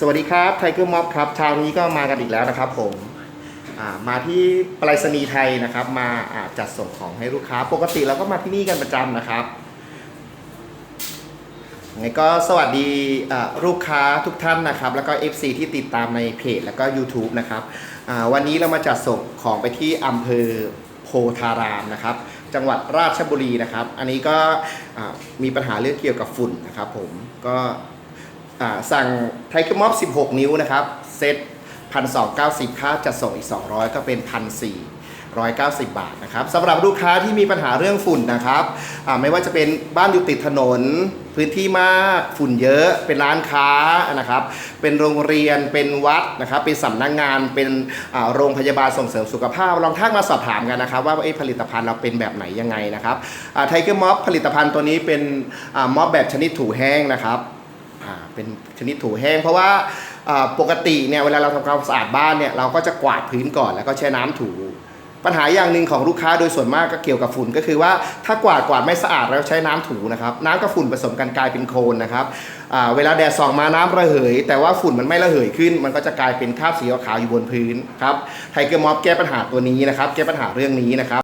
สวัสดีครับไทเกอร์ม็อบครับเช้านี้ก็มากันอีกแล้วนะครับผมมาที่ปรษณีย์ไทยนะครับ มาจัดส่งของให้ลูกค้า ปกติเราก็มาที่นี่กันประจำนะครับยังไงก็สวัสดีลูกค้าทุกท่านนะครับ แล้วก็ FC ที่ติดตามในเพจ แล้วก็ YouTube นะครับวันนี้เรามาจัดส่งของไปที่อำเภอโพธารามนะครับ จังหวัดราชบุรีนะครับ อันนี้ก็มีปัญหาเรื่องเกี่ยวกับฝุ่นนะครับ ผมก็ สั่งไทเกอร์ม็อบ16 นิ้วนะครับ เซ็ต1,290ค่าจัดส่งอีก 200 ก็เป็น1,490บาทนะครับสำหรับลูกค้าที่มีปัญหาเรื่องฝุ่นนะครับไม่ว่าจะเป็นบ้านอยู่ติดถนน พื้นที่มากฝุ่นเยอะ เป็นร้านค้านะครับ เป็นโรงเรียนเป็นวัดนะครับ เป็นสำนักงงานเป็นโรงพยาบาลส่งเสริมสุขภาพ ลองทักมาสอบถามกันนะครับ ว่าผลิตภัณฑ์เราเป็นแบบไหนยังไงนะครับไทเกอร์ม็อบผลิตภัณฑ์ตัวนี้เป็นม็อบแบบชนิดถูแห้งนะครับ เป็นชนิดถูแห้ง เพราะว่าปกติเนี่ยเวลาเราทำความสะอาดบ้านเนี่ยเราก็จะกวาดพื้นก่อนแล้วก็แช่น้ำถูปัญหาอย่างหนึ่งของลูกค้าโดยส่วนมากก็เกี่ยวกับฝุ่นก็คือว่าถ้ากวาดกวาดไม่สะอาดแล้วใช้น้ำถูนะครับน้ำกับฝุ่นผสมกันกลายเป็นโคลนนะครับเวลาแดดส่องมาน้ำระเหย แต่ว่าฝุ่นมันไม่ระเหยขึ้น มันก็จะกลายเป็นคราบสีขาวอยู่บนพื้นครับไทเกอร์ม็อบแก้ปัญหาตัวนี้นะครับแก้ปัญหาเรื่องนี้นะครับ